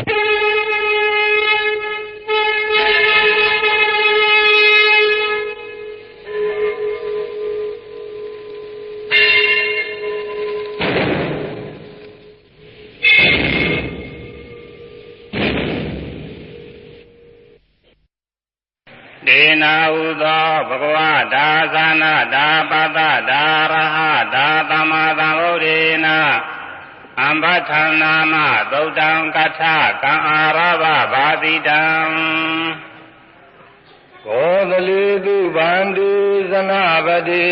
ဒေနာဟုသောဘဂဝဒါသနာဒါပတဒါရဟဒါသမ္မာသမ္ဗုဒ္ဓေန အမ္ဘထာနာမသုတ်တံကထကံအာရဘဘာတိတံကောသလေတုဗန္တိသနာပတိ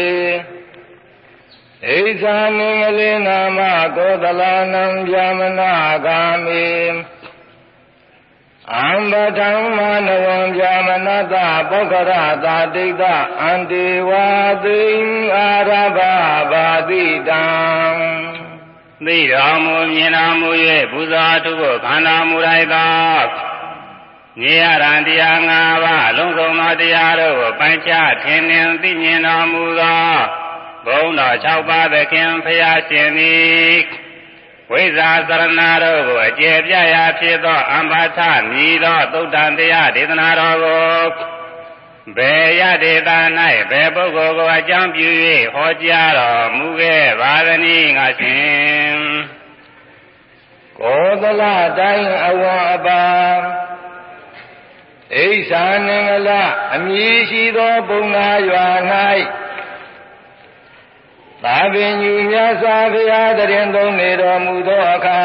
ဣဇာမင်္ဂလေနာမကောသလနံဗျာမနာဂာမိအံဘထံမာနဝံဗျာမနတပောက္ခရတာတိတအန္တိဝါသိံအာရဘဘာတိတံ သိတော်မူမြင်တော်မူ၍ပူဇော်တုဖို့ခန္ဓာမူလိုက်သောနေရရန်တရား၅ပါးအလုံးစုံသောတရားတို့ကိုပိုင်းခြားထင်မြင်သိမြင်တော်မူသောဘုန်းတော်၆ပါးသခင်ဖရာရှင်သည်ဝိဇ္ဇာသရဏတို့ကိုအကျေပြရာဖြစ်သောအမ္ဘာထမြည်သောသုတ်တန်တရားဒေသနာတော်ကို ဘယ်ရဒေတာ၌ဘယ်ပုဂ္ဂိုလ်ကိုအကြောင်းပြု၍ဟောကြားတော်မူခဲ့ပါသနည်းငါရှင်ကောသလတိုင်းအဝံအပါဣဇာနင်္ဂလအမည်ရှိသောပုံနာရွာ၌သာပင်ညူမြတ်စွာဘုရားတရင်သုံးနေတော်မူသောအခါ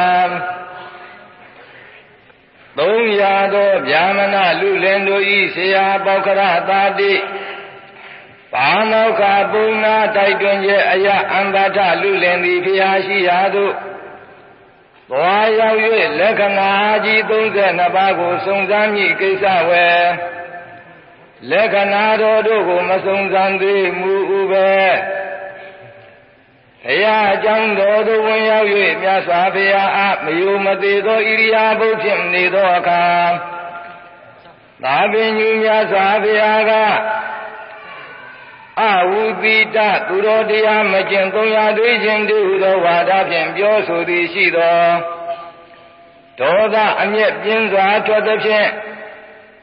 သုံးရာသောဗျာမဏလူလင်တို့ဤဆရာပေါခရသာတိပါမောက္ခပုံနာတိုက်တွင်ရဲ့အယအန္တထလူလင်သည်ဘုရားရှိရာသို့သွားရောက်၍လက္ခဏာကြီး32ပါးကိုစုံစမ်းမိကိစ္စဝယ်လက္ခဏာတော်တို့ကိုမစုံစမ်းသေးမူဥပဲ ဘုရားအကြောင်းတော်သို့ဝင်ရောက်၍မြတ်စွာဘုရားအားမယုံမသေးသောဣရိယာပုဖြစ်နေသောအခါသာပင်ညူမြတ်စွာဘုရားကအဝုတိတသူတော်တရားမကျင်300တွေးခြင်းတူသောဝါဒဖြင့်ပြောဆိုသည်ရှိသောဒေါသအမျက်ပြင်းစွာထွက်သည်ဖြင့်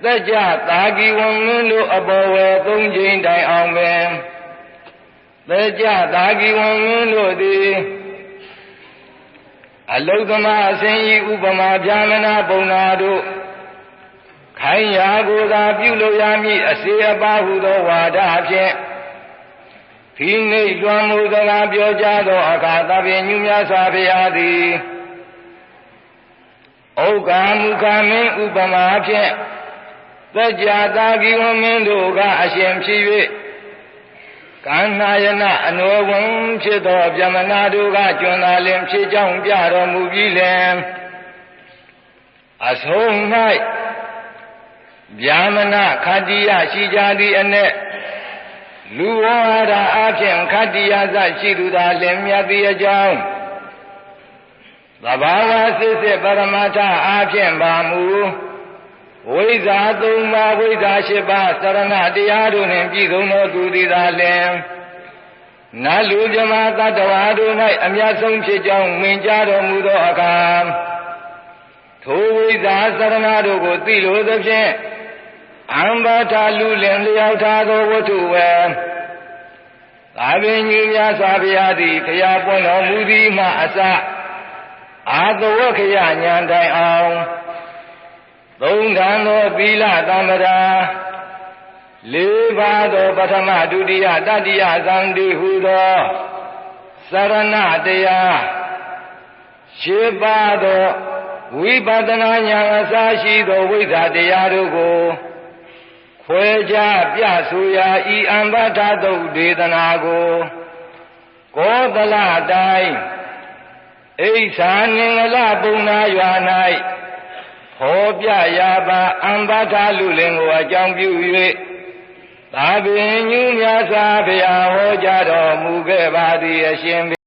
သက်ကြသာဂီဝန်လင်းတို့အပေါ်ဝယ်သုံးချိန်တိုင်အောင်ပင် သက်ကြသာဂီဝန်လင်းတို့သည်အလုသမအစဉ်ဤဥပမာဗျာမနာပုံနာတို့ခိုင်းရာကိုသာပြုလို့ရမည်အစေအပါဟုသောဝါဒဖြင့်ဒီနေ့လွန်မှုစကားပြောကြသောအခါသဗ္ဗညုမြတ်စွာဘုရားသည်ဩကာမုခမင်းဥပမာဖြင့်သက်ကြတာဂီဝမင်းတို့ကအရှင်ဖြစ်၍ ကန္နာယနာအနွယ်ဝင်ဖြစ်သောဗျမနာတို့ကကျွမ်းသာလင်ဖြစ်ကြောင်းပြတော်မူပြီးလင်အဆုံး၌ဗျာမနာခတ္တိယရှိကြသည့်အ ਨੇ လူဝါဒအဖြစ်ခတ္တိယသရှိသူသာလင်မြတ်သည့်အကြောင်းသဘာဝစစ်စစ်ပရမတ္ထအဖြစ်ပါမူ ဝိဇ္ဇာသုံးပါးဝိဇ္ဇာရှိပါးသရဏတရားတို့နှင့်ပြည့်စုံသောသူသည်သာလင်နတ်လူဇမသတ္တဝါတို့၌အမြတ်ဆုံးဖြစ်ကြောင်းမင်ကြားတော်မူသောအခါထိုဝိဇ္ဇာသရဏတို့ကိုသိလိုသဖြင့်အံဘာထာလူလင်လျောက်ထားသောဝတ္ထုဝေသာပင်ကြီးများစွာဘုရားသည်ဖျားပွင့်တော်မူသည်မှအစအာသဝခယညာတိုင်အောင် သုံးဌာန်သောသီလသမ္ပရာလေးပါးသောပထမဒုတိယတတိယသံတိဟုသောသရဏတရားရှင်းပါသောဝိပဿနာဉာဏ်အစာရှိသောဝိဇ္ဇာတရားတို့ကိုခွဲခြားပြဆိုရာဤအံဘထသုတ်ဒေသနာကိုကောသလတိုင်းအိဋ္ဌာနင်္ဂလပုံနာရွာ၌ ဖော်ပြရာပါအံဘထလူလင်ကိုအကြောင်းပြု၍သာပင်ညူများစွာဘုရားဟောကြားတော်မူခဲ့ပါသည်အရှင်